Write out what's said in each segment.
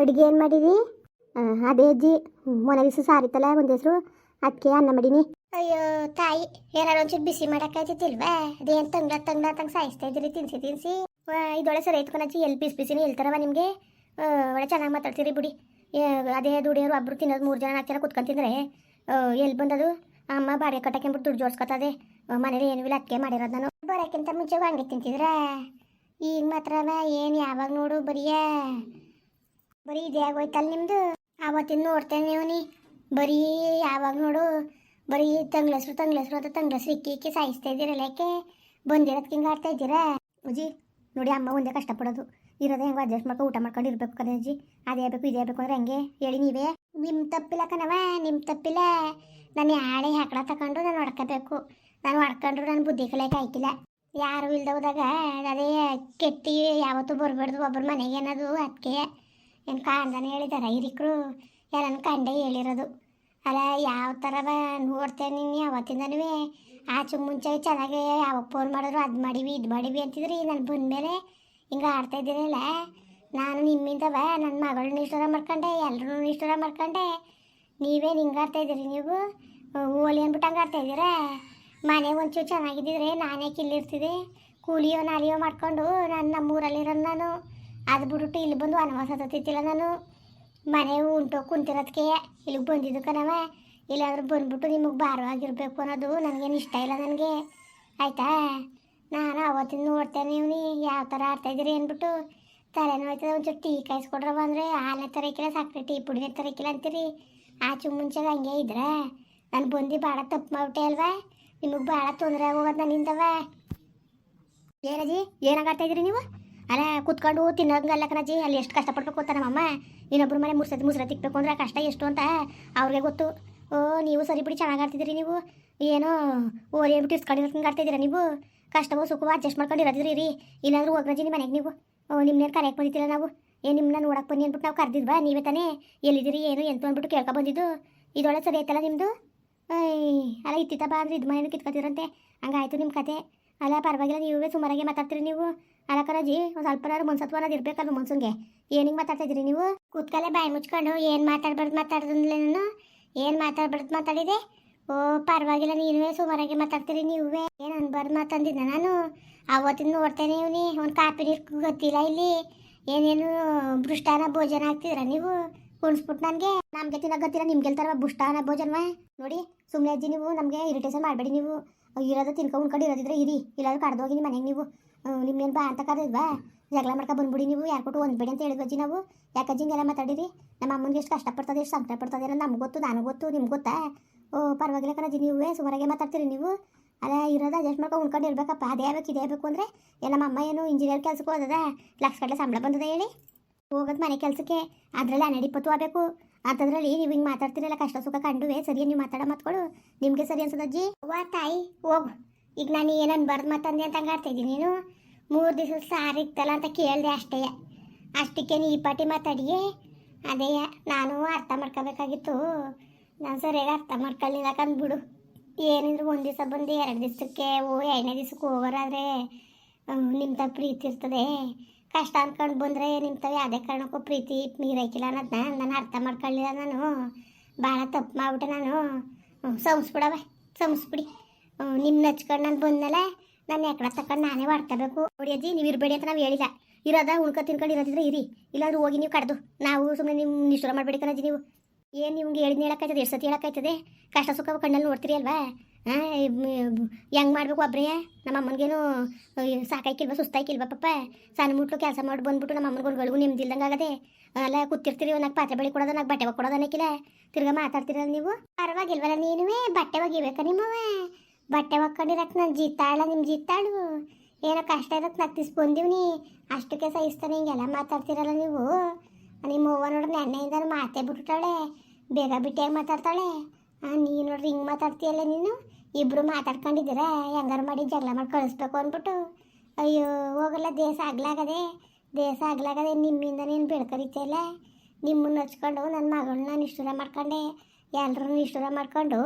ಅಡುಗೆ ಏನು ಮಾಡಿದಿ? ಅದೇ ಅಜ್ಜಿ, ಮೊನ್ನೆ ದಿವಸ ಸಾರಿತ್ತಲ್ಲ ಒಂದು ಹೆಸರು ಅದಕ್ಕೆ ಅನ್ನ ಮಾಡೀನಿ. ಅಯ್ಯೋ, ತಾಯಿ, ಏನಾರು ಒಂಚೂರು ಬಿಸಿ ಮಾಡಕ್ಕಾಯ್ತಿಲ್ವೇ ಅದೇನು ತಂಗ ತಂಗ ತಂಗ ಸಾಯಿಸ್ತಾ ಇದ್ದೀರಿ, ತಿನ್ಸಿ ತಿನ್ಸಿ. ಇದೊಳೆ ಸರಿ ಐತ್ಕೊನಚ್ಚಿ ಎಲ್ಲಿ ಬಿಸಿ ಬಿಸಿನೇ ಹೇಳ್ತಾರವ ನಿಮಗೆ. ಒಳ್ಳೆ ಚೆನ್ನಾಗಿ ಮಾತಾಡ್ತೀರಿ ಬಿಡಿ. ಅದೇ ದುಡಿಯೋರು ಒಬ್ಬರು ತಿನ್ನೋದು ಮೂರು ಜನ ನಾಲ್ಕು ಜನ ಕುತ್ಕೊಂಡು ತಿಂದರೆ ಎಲ್ಲಿ ಬಂದದು? ಅಮ್ಮ ಬಾಡಿಗೆ ಕಟ್ಟಕ್ಕೆಂಬಿಟ್ಟು ದುಡ್ಡು ಜೋಡಿಸ್ಕೊತದೆ. ಮನೇಲಿ ಏನು ಇಲ್ಲ ಅದಕ್ಕೆ ಮಾಡಿರೋದು ನಾನು. ಬರೋಕ್ಕಿಂತ ಮುಂಚೆ ಹಂಗೆ ತಿಂತಿದ್ರ? ಈಗ ಮಾತ್ರ ಏನು ಯಾವಾಗ ನೋಡು ಬರೀಯ? ಬರೀ ಇದೇ ಆಗೋಯ್ತಲ್ಲ ನಿಮ್ಮದು ಆವತ್ತಿನ ನೋಡ್ತೇನೆ ನೀವು ನೀ. ಬರೀ ಯಾವಾಗ ನೋಡು, ಬರೀ ತಂಗ್ಳಸ್ರು ತಂಗ್ಳಸ್ರು ಅಂತ ತಂಗ್ಳಸ್ರು ಇಕ್ಕಿ ಇಕ್ಕಿ ಸಾಯಿಸ್ತಾ ಇದ್ದೀರಲ್ಲ ಯಾಕೆ? ಬಂದಿರೋದು ಹಿಂಗೆ ಆಡ್ತಾ ಇದ್ದೀರಾ? ಅಜ್ಜಿ, ನೋಡಿ ಅಮ್ಮ ಒಂದೇ ಕಷ್ಟಪಡೋದು. ಇರೋದೇ ಹೆಂಗೆ ಅಡ್ಜಸ್ಟ್ ಮಾಡ್ಕೊಂಡು ಊಟ ಮಾಡ್ಕೊಂಡು ಇರ್ಬೇಕು ಕಣೆ ಅಜ್ಜಿ. ಅದೇ ಬೇಕು, ಇದೇ ಬೇಕು ಅಂದ್ರೆ ಹೆಂಗೆ? ಹೇಳಿ ನೀವೇ. ನಿಮ್ಮ ತಪ್ಪಿಲ್ಲ ಕಣವ ನಿಮ್ಮ ತಪ್ಪಿಲ್ಲ. ನಾನು ಯಾಳೆ ಹಾಕಡ ತಗೊಂಡು ನಾನು ಹೊಡ್ಕೋಬೇಕು. ನಾನು ಹೊಡ್ಕೊಂಡ್ರು ನನ್ನ ಬುದ್ಧಿ ಕಲಿಯಕ್ಕೆ ಆಯ್ತಿಲ್ಲ ಯಾರು ಇಲ್ದ ಹೋದಾಗ ಅದೇ ಕೆಟ್ಟಿ ಯಾವತ್ತೂ ಬರಬಾರ್ದು. ಒಬ್ಬರು ಮನೆಗೆ ಅನ್ನೋದು ಅದಕ್ಕೆ ಏನು ಕಾಣ್ದಾನೆ ಹೇಳಿದಾರ ಹಿರಿಕರು ಎಲ್ಲನೂ ಕಂಡೇ ಹೇಳಿರೋದು. ಅಲ್ಲ, ಯಾವ ಥರ ನೋಡ್ತೇನೆ ನೀನು ಯಾವತ್ತಿಂದನೂ ಆಚೆ ಮುಂಚೆ ಚೆನ್ನಾಗಿ ಯಾವಾಗ ಫೋನ್ ಮಾಡಿದ್ರು, ಅದು ಮಾಡಿವಿ, ಇದು ಮಾಡಿವಿ ಅಂತಿದ್ರಿ, ನಾನು ಬಂದಮೇಲೆ ಹಿಂಗೆ ಆಡ್ತಾ ಇದ್ದೀನಲ್ಲ ನಾನು ನಿಮ್ಮಿಂದವ ನನ್ನ ಮಗಳನ್ನ ಇಷ್ಟರ ಮಾಡ್ಕೊಂಡೆ ಎಲ್ಲರೂ ಇಷ್ಟರ ಮಾಡ್ಕೊಂಡೆ ನೀವೇನು ಹಿಂಗೆ ಆಡ್ತಾ ಇದ್ದೀರಿ ನೀವು? ಹೋಲಿ ಅಂದ್ಬಿಟ್ಟು ಹಂಗೆ ಆಡ್ತಾ ಇದ್ದೀರಾ? ಮನೆ ಒಂಚೂರು ಚೆನ್ನಾಗಿದ್ದಿದ್ರೆ ನಾನೇ ಕಿಲ್ಲಿರ್ತಿದ್ದೆ ಕೂಲಿಯೋ ನಾಲಿಯೋ ಮಾಡ್ಕೊಂಡು ನಾನು ನಮ್ಮೂರಲ್ಲಿರೋದು ನಾನು. ಅದು ಬಿಟ್ಬಿಟ್ಟು ಇಲ್ಲಿ ಬಂದು ವನವಾಸ ಹತ್ತಿತ್ತಿಲ್ಲ ನಾನು. ಮನೆ ಉಂಟು ಕುಂತಿರೋದಕ್ಕೆ ಇಲ್ಲಿಗೆ ಬಂದಿದ್ದಕ್ಕೆ ನಾವ. ಇಲ್ಲಾಂದ್ರೆ ಬಂದ್ಬಿಟ್ಟು ನಿಮಗೆ ಭಾರವಾಗಿರ್ಬೇಕು ಅನ್ನೋದು ನನಗೇನು ಇಷ್ಟ ಇಲ್ಲ ನನಗೆ. ಆಯಿತಾ? ನಾನು ಅವತ್ತಿನ ನೋಡ್ತೇನೆ ನೀವು ಯಾವ ಥರ ಆಡ್ತಾಯಿದ್ದೀರಿ ಅಂದ್ಬಿಟ್ಟು ತಲೆನೋಯ್ತದೆ ಒಂಚೂರು ಟೀ ಕಾಯಿಸ್ಕೊಡ್ರವ ಅಂದರೆ ಹಾಲೇ ತರಕಿಲ್ಲ ಸಕ್ಕರೆ ಟೀ ಪುಡಿನೇ ತರಕಿಲ್ಲ ಅಂತೀರಿ. ಆಚು ಮುಂಚೆ ಹಂಗೆ ಇದ್ರೆ? ನಾನು ಬಂದು ಭಾಳ ತಪ್ಪು ಮಾಡ್ಬಿಟ್ಟೆ ಅಲ್ವಾ? ನಿಮಗೆ ಭಾಳ ತೊಂದರೆ ಆಗೋಗೋದು ನನ್ನಿಂದವ. ಏನಜ್ಜಿ ಏನಾಗತ್ತಾಯಿದ್ರಿ ನೀವು? ಅಲ್ಲ ಕುತ್ಕೊಂಡು ತಿನ್ನೋಂಗಲ್ಲ ಕಣಜಿ ಅಲ್ಲಿ ಎಷ್ಟು ಕಷ್ಟಪಡ್ಬೇಕು ಅಂತ ನಮ್ಮಮ್ಮ. ಇನ್ನೊಬ್ರ ಮನೆ ಮುರ್ಸತಿ ಮುಸ್ರ ತಿಕ್ಬೇಕು ಅಂದ್ರೆ ಕಷ್ಟ ಎಷ್ಟು ಅಂತ ಅವ್ರಿಗೆ ಗೊತ್ತು. ಓ, ನೀವು ಸರಿ ಬಿಡಿ, ಚೆನ್ನಾಗಿ ಆಡ್ತಿದ್ದೀರಿ ನೀವು. ಏನೋ ಓರಿ ಬಿಟ್ಟು ಇಸ್ಕೊಂಡಿರೋಂಗೆ ಆಡ್ತಿದ್ದೀರಾ ನೀವು? ಕಷ್ಟವೋ ಸುಖವೋ ಅಡ್ಜಸ್ಟ್ ಮಾಡ್ಕೊಂಡು ರೀ ಇಲ್ಲಾಂದ್ರೆ ಹೋಗ್ರಜಿ ನಿಮ್ಮ ಮನೆಗೆ ನೀವು. ನಿಮ್ಮನ್ನೇನು ಕರೆಯಕ್ಕೆ ಬಂದಿದ್ದಿಲ್ಲ ನಾವು? ಏನು ನಿಮ್ಮನ್ನ ನೋಡಕ್ಕೆ ಬನ್ನಿ ಅಂದ್ಬಿಟ್ಟು ನಾವು ಕರೆದಿದ್ವಾ? ನೀವೇ ತಾನೇ? ಎಲ್ಲಿದ್ದೀರಿ, ಏನು, ಎಂತ ಅಂದ್ಬಿಟ್ಟು ಕೇಳ್ಕೊ ಬಂದಿದ್ದು? ಇದೊಳಗೆ ಸರಿ ಐತಲ್ಲ ನಿಮ್ಮದು ಅಲ್ಲ ಇತ್ತಿತ್ತಪ್ಪ ಅಂದ್ರೆ ಇದು ಮನೇನು ಕಿತ್ಕೊತೀರಂತೆ ಹಂಗಾಯ್ತು ನಿಮ್ಮ ಕತೆ. ಅಲ್ಲ, ಪರವಾಗಿಲ್ಲ, ನೀವೇ ಸುಮಾರಾಗೆ ಮಾತಾಡ್ತೀರಿ ನೀವು. ಅಲ್ಲ ಕಣಜಿ ಒಂದು ಸ್ವಲ್ಪನಾರು ಮನ್ಸತ್ವ ಅನ್ನೋದು ಇರ್ಬೇಕಲ್ವ ಮನ್ಸನ್ಗೆ ಏನಿಗೆ ಮಾತಾಡ್ತಿದ್ರಿ ನೀವು? ಕೂತ್ಕಲೆ ಬಾಯಿ ಮುಚ್ಕೊಂಡು, ಏನು ಮಾತಾಡ್ಬಾರ್ದು ಮಾತಾಡ್ದಿಲ್ಲ ನಾನು ಏನು ಮಾತಾಡ್ಬಾರ್ದು ಮಾತಾಡಿದೆ? ಓ, ಪರವಾಗಿಲ್ಲ ನೀವೇ ಸುಮಾರಾಗಿ ಮಾತಾಡ್ತೀರಿ, ನೀವೇ. ಏನು ಅನ್ಬಾರ್ದು ಮಾತಂದಿದ್ದೆ ನಾನು? ಅವತ್ತಿನ ನೋಡ್ತೇನೆ ಇವನಿ, ಒಂದು ಕಾಪಿ ನೀರು ಗೊತ್ತಿಲ್ಲ ಇಲ್ಲಿ. ಏನೇನು ಭೃಷ್ಟಾನ ಭೋಜನ ಹಾಕ್ತಿದ್ರ ನೀವು? ಕುಣಿಸ್ಬಿಟ್ಟು ನನಗೆ. ನಮಗೆ ತಿನ್ನೋ ಗೊತ್ತಿಲ್ಲ ತರ ಬುಷ್ಟಾನ ಭೋಜನವ? ನೋಡಿ ಸುಮ್ಮನೆ ಅಜ್ಜಿ ನೀವು, ನಮಗೆ ಇರಿಟೇಷನ್ ಮಾಡಬೇಡಿ ನೀವು. ಇರೋದು ತಿನ್ಕೊ ಉಣ್ಕೊಂಡು ಇರೋದಿದ್ರೆ ಇರಿ. ಇಲ್ಲಾಂದ್ರೆ ಕಡ್ದೋಗಿ ನಿಮ್ಮ ಮನೆಗೆ ನೀವು. ನಿಮ್ಮೇನು ಬಾ ಅಂತ ಕರೆದಿಲ್ವಾ ಜಗಳ ಮಾಡ್ಕೊ ಬಂದ್ಬಿಡಿ ನೀವು. ಯಾರು ಕೊಟ್ಟು ಒಂದ್ಬೇಡಿ ಅಂತ ಹೇಳಿದ್ವಿ ನಾವು? ಯಾಕೆ ಹಿಂಗೆಲ್ಲ ಮಾತಾಡಿರಿ? ನಮ್ಮ ಅಮ್ಮನಿಗೆ ಎಷ್ಟು ಕಷ್ಟಪಡ್ತದೆ, ಎಷ್ಟು ಸಂಕಟ ಪಡ್ತದೆ ಅನ್ನೋದು ನಮ್ಗೆ ಗೊತ್ತು, ನಾನು ಗೊತ್ತು, ನಿಮ್ಗೆ ಗೊತ್ತಾ? ಓ, ಪರವಾಗಿಲ್ಲ ಕಣಜ್ಜಿ ನೀವೇ ಸುಮಾರಾಗೆ ಮಾತಾಡ್ತೀರಿ ನೀವು. ಅಲ್ಲ, ಇರೋದು ಅಡ್ಜಸ್ಟ್ ಮಾಡ್ಕೊಂಡು ಉಣ್ಕೊಂಡು ಇರಬೇಕಪ್ಪ. ಅದೇ ಬೇಕು ಇದೇ ಬೇಕು ಅಂದರೆ ಏ, ನಮ್ಮ ಅಮ್ಮ ಏನು ಇಂಜಿನಿಯರ್ ಕೆಲಸಕ್ಕೆ ಹೋದದ? ಲಕ್ಷ ಕಡೆ ಸಂಬಳ ಬಂದದ ಹೇಳಿ? ಹೋಗೋದು ಮನೆ ಕೆಲಸಕ್ಕೆ. ಅದರಲ್ಲಿ ಹನ್ನೆರಡು, ಇಪ್ಪತ್ತು ಆಗಬೇಕು. ಅಂತದ್ರಲ್ಲಿ ನೀವು ಹಿಂಗೆ ಮಾತಾಡ್ತಿರಲ್ಲ, ಕಷ್ಟ ಸುಖ ಕಂಡುವೆ ಸರಿ ನೀವು ಮಾತಾಡೋ ಮಾತುಗಳು. ನಿಮಗೆ ಸರಿ ಅನ್ಸದಜ್ಜಿ ವಾ ತಾಯಿ, ಹೋಗು. ಈಗ ನಾನು ಏನು ಬರ್ದು ಮಾತಂದೆ ಅಂತ ಹಂಗೆ ಇದ್ದೀನಿ. ನೀನು ಮೂರು ದಿವಸ ಸಾರಿ ಇತ್ತಲ್ಲ ಅಂತ ಕೇಳಿದೆ ಅಷ್ಟೇ. ಅಷ್ಟಕ್ಕೆ ನೀ ಈ ಪಾಟಿ ಮಾತಾಡಿಯೇ? ಅದೇ, ನಾನು ಅರ್ಥ ಮಾಡ್ಕೋಬೇಕಾಗಿತ್ತು. ನಾನು ಸರಿಯಾಗಿ ಅರ್ಥ ಮಾಡ್ಕೊಳ್ಳಿಲ್ಲ ಕಂದ್ಬಿಡು. ಏನಿದ್ರು ಒಂದು ದಿವಸ ಬಂದು ಎರಡು ದಿವಸಕ್ಕೆ ಓ, ಎರಡನೇ ದಿವಸಕ್ಕೆ ಹೋಗೋರಾದ್ರೆ ನಿಮ್ಮ ತ ಪ್ರೀತಿ ಇರ್ತದೆ. ಕಷ್ಟ ಅನ್ಕೊಂಡು ಬಂದರೆ ನಿಮ್ಮ ತಾವು ಯಾವುದೇ ಕಾರಣಕ್ಕೂ ಪ್ರೀತಿ ಮೀರೈಕಿಲ್ಲ ಅನ್ನೋದನ್ನ ನಾನು ಅರ್ಥ ಮಾಡ್ಕೊಳ್ಳಿಲ್ಲ ನಾನು. ಭಾಳ ತಪ್ಪು ಮಾಡ್ಬಿಟ್ಟೆ ನಾನು. ಸಂಸ್ಬಿಡವ ಸಂಸ್ಬಿಡಿ ನಿಮ್ಮ ನಚ್ಕೊಂಡು ನಾನು ಬಂದಮೇಲೆ ನಾನು ಎಕಡೆ ತಕೊಂಡು ನಾನೇ ಮಾಡ್ಕೋಬೇಕು. ನೋಡಿ ಅಜ್ಜಿ, ನೀವು ಇರಬೇಡಿ ಅಂತ ನಾವು ಹೇಳಿಲ್ಲ. ಇರೋದ ಉಣ್ಕೊ ತಿನ್ಕೊಂಡು ಇರೋದಿದ್ರೆ ಇರಿ. ಇಲ್ಲಾಂದ್ರೆ ಹೋಗಿ ನೀವು ಕಡ್ದು. ನಾವು ಸುಮ್ಮನೆ ನಿಮ್ಮ ನಿಷ್ಠುರ ಮಾಡಬೇಡಿ ಕಣಜ್ಜಿ ನೀವು. ಏನು ನಿಮ್ಗೆ ಹೇಳಿದ್ನ ಹೇಳಕ್ಕಾಯ್ತದೆ, ಎಷ್ಟು ಸತಿ ಹೇಳಕ್ಕಾಯ್ತದೆ? ಕಷ್ಟ ಸುಖ ಕಣ್ಣಲ್ಲಿ ನೋಡ್ತೀರಿ ಅಲ್ವಾ? ಹೆಂಗೆ ಮಾಡ್ಬೇಕು ಒಬ್ಬರೇ ನಮ್ಮ ಅಮ್ಮನಿಗೇನು ಸಾಕಾಯ್ಕಿಲ್ವ, ಸುಸ್ತಾಯ್ಕಿಲ್ವ ಪಪ್ಪ? ಸಣ್ಣ ಮುಟ್ಲು ಕೆಲಸ ಮಾಡಿ ಬಂದ್ಬಿಟ್ಟು ನಮ್ಮ ಅಮ್ಮನಿಗೆ ಒಳಗೂ ಗಳಿಗೂ ನಿಮ್ದಿಲ್ದಂಗೆ ಆಗದೆ. ಅಲ್ಲ, ಕೂತಿರ್ತೀರಿ ನಾಲ್ಕು ಪಾತ್ರೆ ಬಳಿ ಕೊಡೋದ ನಾಲ್ಕು ಬಟ್ಟೆ ಕೊಡೋದ ಅನ್ನಕ್ಕಿಲ್ಲ ತಿರ್ಗಾ ಮಾತಾಡ್ತಿರಲ್ಲ ನೀವು? ಪರವಾಗಿಲ್ವಲ್ಲ ನೀನುವೇ? ಬಟ್ಟೆ ಒಗಿಬೇಕ ನಿಮ್ಮವ ಬಟ್ಟೆ ಒಕ್ಕೊಂಡಿರಕ್ಕೆ ನಾನು ಜಿತ್ತಾಳ ನಿಮ್ಮ ಜಿತ್ತಾಳು ಏನೋ ಕಷ್ಟ ಇರತ್ತೆ ನಗ್ತಿಸ್ ಅಷ್ಟು ಅಷ್ಟಕ್ಕೆ ಸಹಿಸ್ತಾನೆ ಹಿಂಗೆಲ್ಲ ಮಾತಾಡ್ತೀರಲ್ಲ ನೀವು. ನಿಮ್ಮ ಅವ್ವ ನೋಡ್ರಿ ನೆನ್ನೆಯಿಂದ ಮಾತೇ ಬಿಟ್ಟಾಳೆ ಬೇಗ ಬಿಟ್ಟಿಯಾಗಿ ಮಾತಾಡ್ತಾಳೆ. ನೀನು ನೋಡ್ರಿ ಹಿಂಗೆ ಮಾತಾಡ್ತೀಯಲ್ಲ ನೀನು? ಇಬ್ರು ಮಾತಾಡ್ಕೊಂಡಿದ್ದೀರ? ಹೆಂಗಾರು ಮಾಡಿ ಜಗಳ ಮಾಡಿ ಕಳಿಸ್ಬೇಕು ಅಂದ್ಬಿಟ್ಟು. ಅಯ್ಯೋ, ಹೋಗಲ್ಲ, ದೇಶ ಆಗ್ಲಾಗದೆ ದೇಶ ಆಗ್ಲಾಗದೆ ನಿಮ್ಮಿಂದ ನೀನು ಬೆಳ್ಕರಿತಿಯಲ್ಲ ನಿಮ್ಮನ್ನು ಹಚ್ಕೊಂಡು ನನ್ನ ಮಗಳನ್ನ ನಿಷ್ಠುರ ಮಾಡ್ಕೊಂಡೆ ಎಲ್ಲರೂ ನಿಷ್ಠುರ ಮಾಡ್ಕೊಂಡು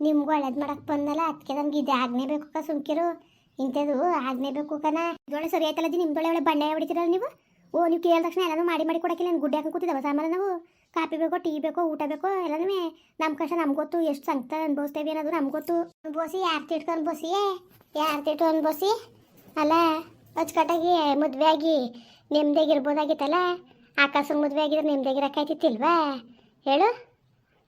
ನಿಮ್ಗೆ ಒಳ್ಳೇದು ಮಾಡಕ್ಕೆ ಬಂದಲ್ಲ? ಅದಕ್ಕೆ ನಮ್ಗೆ ಇದು ಆಗ್ನೇ ಬೇಕು ಕ ಸುಮ್ಕಿರು. ಇಂಥದ್ದು ಆಗ್ನೇ ಬೇಕು ಕನ ಇದೊಳೆ ಸರಿ ಆಯ್ತಲ್ಲ ನಿಮ್ದೊಳೆ ಒಳ್ಳೆ ಬಣ್ಣ ಹೊಡಿತೀರಲ್ಲ ನೀವು? ಓ, ನೀವು ಕೇಳಿದ ತಕ್ಷಣ ಎಲ್ಲನೂ ಮಾಡಿ ಮಾಡಿ ಕೊಡಕ್ಕಿಲ್ಲ? ಗುಡ್ಡೆ ಹಾಕಿ ಕೂತಿದ್ದಾವೆ ಸಾಮಾನು ನಾವು? ಕಾಫಿ ಬೇಕೋ, ಟೀ ಬೇಕೋ, ಊಟ ಬೇಕೋ, ಎಲ್ಲನೂ ನಮ್ಮ ಕಷ್ಟ, ನಮ್ಗೆ ಗೊತ್ತು. ಎಷ್ಟು ಸಂಕಟ ಅನ್ಭವಿಸ್ತೇವೆ ಅನ್ನೋದು ನಮ್ಗೆ ಗೊತ್ತು. ಬೋಸಿ ಯಾರು ತಿಟ್ಕೊಂಡು ಬೋಸಿ ಯಾರು ತಿಟ್ಕೊಂಡು ಬೋಸಿ ಅಲ್ಲ, ಅಚ್ಚುಕಟ್ಟಾಗಿ ಮದುವೆ ಆಗಿ ನೆಮ್ಮದಿಯಾಗಿರ್ಬೋದಾಗಿತ್ತಲ್ಲ ಆಕಾಶನ ಮದುವೆ ಆಗಿದ್ರೆ ನೆಮ್ಮದಿಯಾಗಿರೋಕ್ಕಾಯ್ತಿತ್ತಿಲ್ವಾ ಹೇಳು.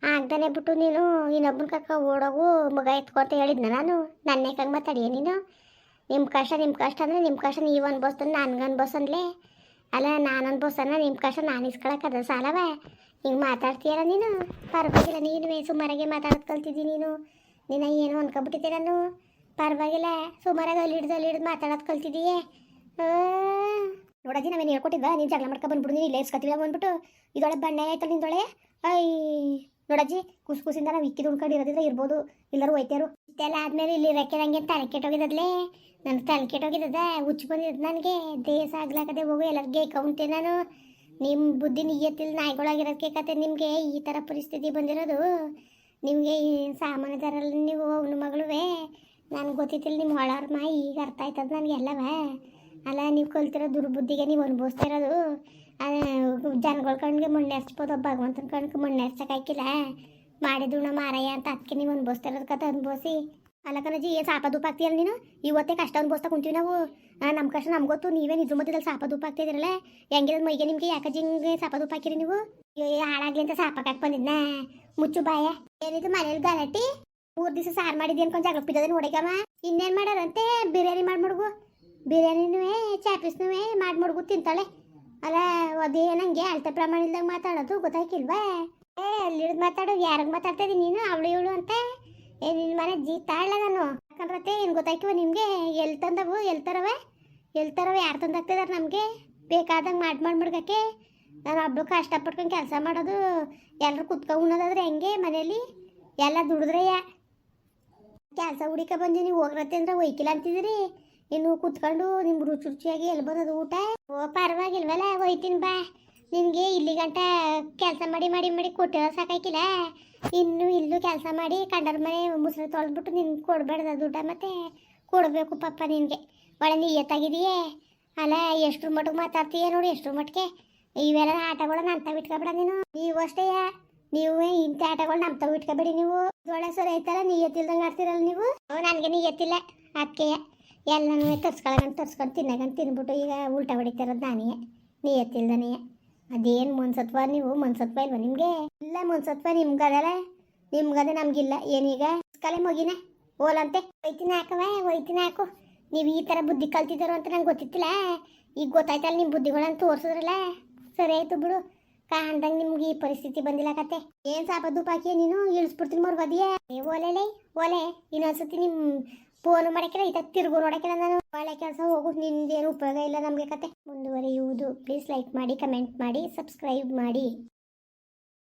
ಆಗ್ದಾನೆ ಬಿಟ್ಟು ನೀನು ಇನ್ನೊಬ್ಬನ ಕಕ್ಕ ಓಡೋಗು, ಮಗ ಎತ್ಕೊ ಹೇಳಿದ್ನ ನಾನು. ನನ್ನೇ ಯಾಕಂಗೆ ಮಾತಾಡಿಯ ನೀನು? ನಿಮ್ಮ ಕಷ್ಟ ನಿಮ್ಮ ಕಷ್ಟ ಅಂದರೆ ನಿಮ್ಮ ಕಷ್ಟ. ನೀವು ಅನ್ಭವಿಸ್ತಾನೆ ನನ್ಗೆ ಅನ್ಭವಿಸನ್ಲೇ ಅಲ್ಲ, ನಾನು ಅನ್ಭವಿಸನ ನಿಮ್ಮ ಕಷ್ಟ ನಾನು ಇಸ್ಕೊಳಕ್ಕದ ಸಾಲವ? ಹಿಂಗೆ ಮಾತಾಡ್ತೀಯಲ್ಲ ನೀನು? ಪರವಾಗಿಲ್ಲ ನೀನು ಸುಮಾರಾಗೆ ಮಾತಾಡೋದು ಕಲ್ತಿದ್ದಿ ನೀನು. ನಿನ್ನ ಏನು ಅನ್ಕೊಬಿಟ್ಟಿದ್ದೆ ನಾನು? ಪರವಾಗಿಲ್ಲ, ಸುಮಾರಾಗಿ ಅಲ್ಲಿ ಹಿಡ್ದು ಅಲ್ಲಿ ಹಿಡ್ದು ಮಾತಾಡೋದು ಕಲ್ತಿದ್ದೀಯೇ ನೋಡಜ್ಜಿ ನಾವೇನು ಹೇಳ್ಕೊಟ್ಟಿದ್ದ ನೀನು ಜಗಳ ಮಾಡ್ಕೊ ಬಂದ್ಬಿಡು, ನೀನು ಇಲ್ಲೇ ಇಸ್ಕೊತೀವಿ ಬಂದ್ಬಿಟ್ಟು ಇದೊಳೆ ಬಣ್ಣ ಆಯ್ತಲ್ಲ ನಿಂದೊಳೆ? ಐ. ನೋಡಜ್ಜಿ ಕುಸ್ ಕುಸಿಂದ ನಾವು ಇಕ್ಕಿದ ಉಣ್ಕೊಂಡು ಇರೋದಿದ್ರೆ ಇರ್ಬೋದು. ಎಲ್ಲರೂ ಹೋಯ್ತಾರು ಇಷ್ಟೆಲ್ಲ ಆದ್ಮೇಲೆ ಇಲ್ಲಿ ರೆಕ್ಕೆ ನಂಗೆ ತಲೆ ಕೆಟ್ಟೋಗಿದ್ದದ್ಲೇ ನನ್ನ ತಲೆ ಕೆಟ್ಟೋಗಿದ್ದದ ಹುಚ್ಚು ಬಂದಿದ್ದು ನನಗೆ? ದೇಶ ಆಗ್ಲಾಕದೆ ಹೋಗು, ಎಲ್ಲರಿಗೆ ಕೌಂತೆ ನಾನು? ನಿಮ್ಮ ಬುದ್ಧಿ ನಿಯತ್ತಿಲ್ ನಾಯಿಗಳಾಗಿರೋದಕ್ಕೆ ಕತೆ ನಿಮಗೆ ಈ ಥರ ಪರಿಸ್ಥಿತಿ ಬಂದಿರೋದು. ನಿಮಗೆ ಈ ಸಾಮಾನ್ಯದಾರಲ್ಲ ನೀವು ಅವನ ಮಗಳುವೆ. ನನಗೆ ಗೊತ್ತಿತ್ತಿಲ್ಲ ನಿಮ್ಮ ಒಳವ್ರ ಮಾ ಈಗ ಅರ್ಥ ಆಯ್ತದ ನನಗೆ ಎಲ್ಲವ. ಅಲ್ಲ, ನೀವು ಕಲ್ತಿರೋ ದುರ್ಬುದ್ಧಿಗೆ ನೀವು ಅನುಭವಿಸ್ತಿರೋದು ಜನಗಳ ಕಣ್ಗೆ ಮಣ್ಣು ಹೆಚ್ಚಬೋದು ಭಗವಂತನ ಕಣ್ಗೆ ಮಣ್ಣು ಹೆಚ್ಚಕ್ಕಾಯ್ಕಿಲ್ಲ ಮಾಡಿದ್ರು ನಮ್ಮ ಮಾರಯ್ಯ ಅಂತ ಅದಕ್ಕೆ ನೀವು ಅನುಭವಿಸ್ತಿರೋದು ಕತೆ ಅನುಭವಿಸಿ. ಅಲ್ಲ ಕಣಜಿ, ಏನು ಸಾಪ ಹಾಕ್ತೀಯಲ್ಲ ನೀನು? ಇವತ್ತೇ ಕಷ್ಟ ಬೋಸ್ತಾ ಕುಂತೀವಿ ನಾವು. ನಮ್ಮ ಕಷ್ಟ ನಮ್ಗೆ ಗೊತ್ತು, ನೀವೇ ನಿಜ ಮಧ್ಯದಲ್ಲಿ ಸಾಪ ಧೂಪ ಹೆಂಗಿಲ್ಲ ಮೈಗೆ ನಿಮಗೆ? ಯಾಕೆ ಹಿಂಗೆ ಸಾಪ ಧೂಪ ಹಾಕಿರಿ ನೀವು? ಹಾಳಾಗ್ಲಿ ಅಂತ ಸಾಪ ಕಾಕ್ ಬಂದಿದ್ನ? ಮುಚ್ಚು ಬಾಯ. ಏನಿದು ಮನೇಲಿ ಗಲಾಟಿ? ಮೂರು ದಿವಸ ಸಾರು ಮಾಡಿದ್ದೆ ಅನ್ಕೊಂಡು ಜಗಳ ಬಿದ್ದದೆ ನೋಡಿಗಮ್ಮ ಇನ್ನೇನು ಮಾಡ್ಯಾರಂತೆ ಬಿರಿಯಾನಿ ಮಾಡಿ ಮಡ್ಗು ಬಿರಿಯಾನಿನೂ ಮಾಡಿ ಮಡ್ಗು ತಿಂತಾಳೆ. ಅಲ್ಲ ಅದೇನಂಗೆ ನಂಗೆ ಅಳತೆ ಪ್ರಮಾಣ ಇಲ್ದಾಗ ಮಾತಾಡೋದು ಗೊತ್ತಾಯ್ಕಿಲ್ವಾ? ಏ ಅಲ್ಲಿ ಮಾತಾಡೋ, ಯಾರಿಗೆ ಮಾತಾಡ್ತಾ ನೀನು? ಅವಳು ಇವಳು ಅಂತ? ಏ ನಿನ್ನ ಮನೆ ಜೀ ತಾಳ್ಲ ನಾನು. ಯಾಕಂದ್ರತ್ತೆ ಏನು ಗೊತ್ತಾಯ್ಕಿವ ನಿಮಗೆ ಎಲ್ಲಿ ತಂದವು ಎಲ್ಲಿ ತರವೆ? ಎಲ್ಲಿ ತರವ ಯಾರು ತಂದಾಗ್ತಿದಾರೆ ನಮಗೆ? ಬೇಕಾದಂಗೆ ಮಾಡಿ ಮಾಡಿ ಮಡ್ಗಕ್ಕೆ. ನಾನು ಒಬ್ಳು ಕಷ್ಟಪಟ್ಕೊಂಡು ಕೆಲಸ ಮಾಡೋದು ಎಲ್ಲರೂ ಕುತ್ಕೊಂಡು ಉಣ್ಣೋದಾದ್ರೆ ಹೆಂಗೆ ಮನೇಲಿ? ಎಲ್ಲ ದುಡಿದ್ರೆ ಕೆಲಸ ಹುಡಿಕ ಬಂದು, ನೀವು ಹೋಗ್ರತ್ತೆ ಅಂದ್ರೆ ಒಯ್ಕಿಲ್ಲ ಅಂತಿದ್ರಿ ಇನ್ನು ಕುತ್ಕೊಂಡು ನಿಮ್ಮ ರುಚಿ ರುಚಿಯಾಗಿ ಎಲ್ಲಿ ಬರೋದು ಊಟ? ಓ, ಪರವಾಗಿಲ್ವಲ್ಲ, ಹೋಯ್ತೀನಿ ಬಾ. ನಿನಗೆ ಇಲ್ಲಿ ಗಂಟ ಕೆಲಸ ಮಾಡಿ ಮಾಡಿ ಮಾಡಿ ಕೊಟ್ಟಿರ ಸಾಕಾಯ್ಕಿಲ್ಲ. ಇನ್ನು ಇಲ್ಲೂ ಕೆಲಸ ಮಾಡಿ ಕಂಡರ ಮನೆ ಮುಸ್ರೆ ತೊಳೆದ್ಬಿಟ್ಟು ನಿನ್ಗೆ ಕೊಡಬೇಡ್ದ ದುಡ್ಡ ಮತ್ತೆ ಕೊಡಬೇಕು ಪಾಪ ನಿನಗೆ. ಒಳ್ಳೆ ನಿಯತ್ತಾಗಿದೆಯೇ ಅಲ್ಲ, ಎಷ್ಟ್ರ ಮಟ್ಟಿಗೆ ಮಾತಾಡ್ತೀಯ ನೋಡಿ, ಎಷ್ಟ್ರ ಮಟ್ಟಿಗೆ ಇವೆಲ್ಲ ಆಟಗಳು ನಂತ ಬಿಟ್ಕೊಬೇಡ ನೀನು. ನೀವು ಅಷ್ಟೇ, ನೀವು ಇಂಥ ಆಟಗಳು ನಮ್ತ ಬಿಟ್ಕೊಬೇಡಿ ನೀವು. ಒಳ್ಳೆ ಸರಿ ಐತಲ್ಲ ನಿಯತ್ತಿಲ್ದಂಗೆ ಆಡ್ತಿರಲ್ಲ ನೀವು. ನನಗೆ ನಿಯತ್ತಿಲ್ಲ ಅದಕ್ಕೆ ಎಲ್ಲನೂ ತರ್ಸ್ಕೊಳಗಂತ ತರ್ಸ್ಕೊಂಡು ತಿನ್ನಗಂತ ತಿನ್ಬಿಟ್ಟು ಈಗ ಉಲ್ಟಾ ಹೊಡಿತಿರೋದು ನಾನೇ ನಿಯತ್ತಿಲ್ದನೇ ಅದೇನು ಮನ್ಸತ್ವ ನೀವು? ಮನ್ಸತ್ವ ಇಲ್ವಾ ನಿಮಗೆ? ಇಲ್ಲ ಮನ್ಸತ್ವ ನಿಮ್ಗದಲ್ಲ? ನಿಮ್ಗದ ನಮ್ಗಿಲ್ಲ. ಏನೀಗ? ಕಲೆ ಮಗಿನ. ಓಲಂತೆ. ಹೋಯ್ತಿನ ಹಾಕವ ಹೋಯ್ತಿನ ಹಾಕು ನೀವು ಈ ಥರ ಬುದ್ಧಿ ಕಲ್ತಿದ್ದಾರೋ ಅಂತ ನಂಗೆ ಗೊತ್ತಿತ್ತಿಲ್ಲ. ಈಗ ಗೊತ್ತಾಯ್ತಲ್ಲ ನಿಮ್ಮ ಬುದ್ಧಿಗಳನ್ನ ತೋರಿಸಿದ್ರಲ್ಲ? ಸರಿ ಆಯ್ತು ಬಿಡು. ಕಾಣ್ದಂಗೆ ನಿಮ್ಗೆ ಈ ಪರಿಸ್ಥಿತಿ ಬಂದಿಲ್ಲ ಕತೆ. ಏನು ಸಾಪ ದುಪಾಕಿ ನೀನು? ಇಳಿಸ್ಬಿಡ್ತೀನಿ ಬದಿಯೇ ಏ ಓಲೆಲೆ ಓಲೆ. ಇನ್ನೊಂದ್ಸತಿ ನಿಮ್ಮ ಫೋನ್ ಮಾಡಕ್ಕಿಲ್ಲ ಇದಕ್ಕೆ ತಿರುಗು ನೋಡಕ್ಕಿಲ್ಲ ನಾನು. ಒಳ್ಳೆ ಕೆಲಸ ಹೋಗು, ನಿಂದೇನು ಉಪಯೋಗ ಇಲ್ಲ ನಮಗೆ ಕತೆ. ಮುಂದುವರಿಯುವುದು. ಪ್ಲೀಸ್ ಲೈಕ್ ಮಾಡಿ ಕಮೆಂಟ್ ಮಾಡಿ ಸಬ್ಸ್ಕ್ರೈಬ್ ಮಾಡಿ.